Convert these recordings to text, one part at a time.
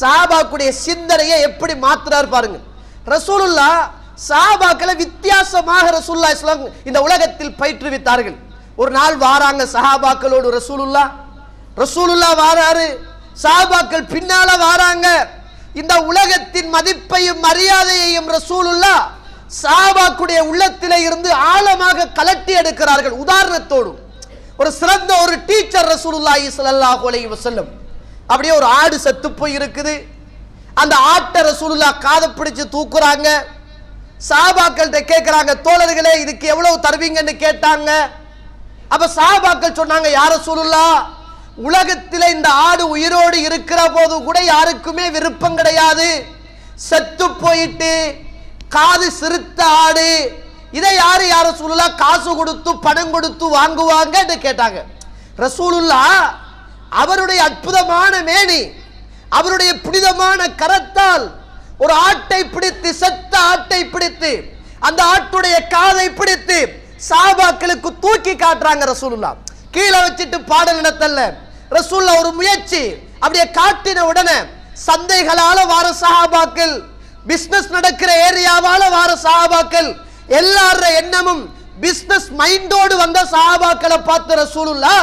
சாபாக்குடைய சிந்தனையை எப்படி மாத்துறாரு பாருங்க. ரசூலுல்லா சாபாக்களை வித்தியாசமாக ரசூல்லா இஸ்லாம் இந்த உலகத்தில் பயிற்றுவித்தார்கள். ஒரு நாள் வாராங்க சஹாபாக்களோடு ரசூலுல்லா ரசூலுல்லா வாராரு. சஹாபாக்கள் பின்னால வாராங்க. இந்த உலகத்தின் மதிப்பையும் மரியாதையையும் ரசூலுல்லா சாபாக்குடைய உள்ளத்திலே இருந்து ஆழமாக கலட்டி எடுக்கிறார்கள் உதாரணத்தோடு. ஒரு சிறந்த ஒரு டீச்சர் ரசூலுல்லாஹி ஸல்லல்லாஹு அலைஹி வஸல்லம். அப்படியே ஒரு ஆடு செத்து போய் இருக்குது. அந்த ஆட்டை ரசூலுல்லா காதை பிடிச்சு தூக்குறாங்க. சாபாக்கள்கிட்ட கேட்குறாங்க தோழர்களே இதுக்கு எவ்வளவு தருவீங்கன்னு கேட்டாங்க. அப்ப சாபாக்கள் சொன்னாங்க யார ரசூலுல்லா உலகத்தில் இந்த ஆடு உயிரோடு இருக்கிற போது கூட யாருக்குமே விருப்பம் கிடையாது. செத்து போயிட்டு காது சிறுத்த ஆடு இதை யாரு யார சூழலா காசு கொடுத்து பணம் கொடுத்து வாங்குவாங்கன்னு கேட்டாங்க. ரசூலுல்லா அவருடைய அற்புதமான மேனி அவருடைய புனிதமான கரத்தால் ஒரு ஆட்டை பிடித்து செத்த ஆட்டை பிடித்து அந்த ஆட்டுடைய காதை பிடித்து சாபாக்களுக்கு தூக்கி காட்டுறாங்க ரசூலுல்லா. கீழே வச்சுட்டு பாடல் நடத்தல ரசூல்லா ஒரு முயற்சி அப்படியே காட்டின உடனே சந்தைகளால வார சஹாபாக்கள் பிசினஸ் நடக்கிற ஏரியாவால வார சஹாபாக்கள் எல்லார எண்ணமும் பிசினஸ் மைண்டோடு வந்த சஹாபாக்களை பார்த்த ரசூலுல்லா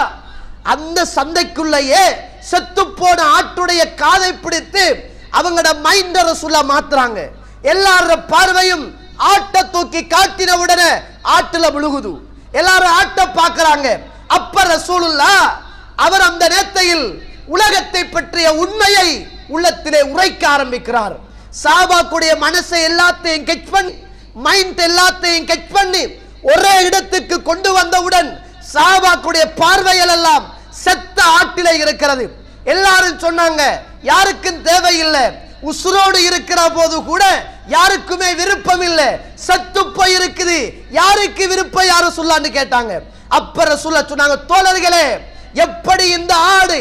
அந்த சந்தைக்குள்ளேயே செத்து போன ஆட்டுடைய காதை பிடித்து அவங்களோட மைண்ட ரசூலா மாத்துறாங்க. எல்லாரோட பார்வையும் ஆட்டை தூக்கி காட்டின உடனே ஆட்டுல விழுகுது. எல்லாரும் ஆட்டை பார்க்கறாங்க. அப்ப ரசூலுல்லா அவர் அந்த நேரத்தையில் உலகத்தை பற்றிய உண்மையை உள்ளத்திலே உரைக்க ஆரம்பிக்கிறார். சாபாக்குடைய மனசை எல்லாத்தையும் கெச் பண்ணி மைண்ட் எல்லாத்தையும் கெச் பண்ணி ஒரே சாபாக்குடைய பார்வைகள் எல்லாம் செத்த ஆட்டிலே இருக்கிறது. எல்லாரும் சொன்னாங்க யாருக்கும் தேவையில்லை. உசுரோடு இருக்கிற போது கூட யாருக்குமே விருப்பம் இல்லை செத்து போய் இருக்குது யாருக்கு விருப்பம்? யாரும் சொல்லான்னு கேட்டாங்க. அப்புறம் சொல்ல சொன்னாங்க தோழர்களே எப்படி இந்த ஆடு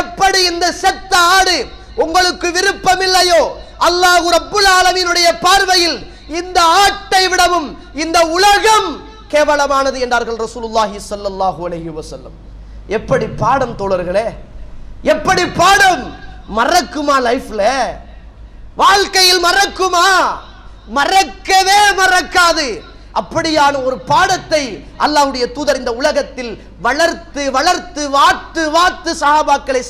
எப்படி இந்த செத்த ஆடு உங்களுக்கு விருப்பம் இல்லையோ அல்லாஹ் ரப்புல் ஆலமீனுடைய பார்வையில் இந்த ஆட்டை விடவும் இந்த உலகம் கேவலமானது என்றார்கள் ரசூலுல்லாஹி சல்லல்லாஹு அலைஹி வஸல்லம். எப்படி பாடம் தோழர்களே? எப்படி பாடம்? மறக்குமா லைஃப்ல? வாழ்க்கையில் மறக்குமா? மறக்கவே மறக்காது. அப்படியான ஒரு பாடத்தை அல்லாஹ்வுடைய தூதர் இந்த உலகத்தில் வளர்த்து வளர்த்து வாத்து வாத்து சஹாபாக்களை